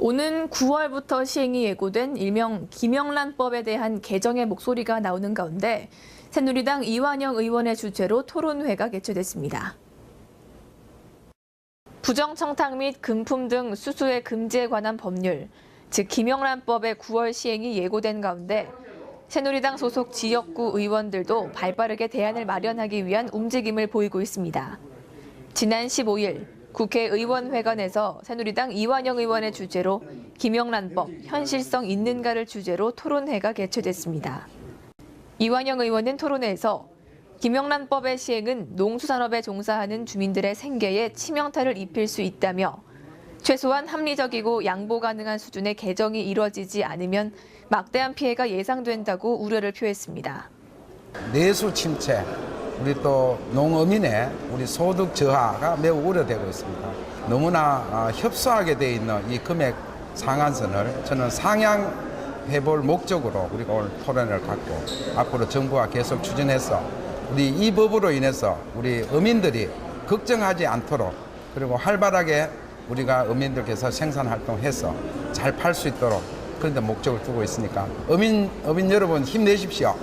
오는 9월부터 시행이 예고된 일명 김영란법에 대한 개정의 목소리가 나오는 가운데 새누리당 이완영 의원의 주최로 토론회가 개최됐습니다. 부정청탁 및 금품 등 수수의 금지에 관한 법률, 즉 김영란법의 9월 시행이 예고된 가운데 새누리당 소속 지역구 의원들도 발빠르게 대안을 마련하기 위한 움직임을 보이고 있습니다. 지난 15일 국회의원회관에서 새누리당 이완영 의원의 주재로 김영란법 현실성 있는가를 주제로 토론회가 개최됐습니다. 이완영 의원은 토론회에서 김영란법의 시행은 농수산업에 종사하는 주민들의 생계에 치명타를 입힐 수 있다며 최소한 합리적이고 양보 가능한 수준의 개정이 이뤄지지 않으면 막대한 피해가 예상된다고 우려를 표했습니다. 내수 침체, 우리 또 농어민의 우리 소득 저하가 매우 우려되고 있습니다. 너무나 아, 협소하게 돼 있는 이 금액 상한선을 저는 상향 해 볼 목적으로 우리가 오늘 토론을 갖고 앞으로 정부가 계속 추진해서 우리 이 법으로 인해서 우리 어민들이 걱정하지 않도록 그리고 활발하게 우리가 어민들께서 생산 활동해서 잘 팔 수 있도록 그런 데 목적을 두고 있으니까 어민 어민 여러분 힘내십시오.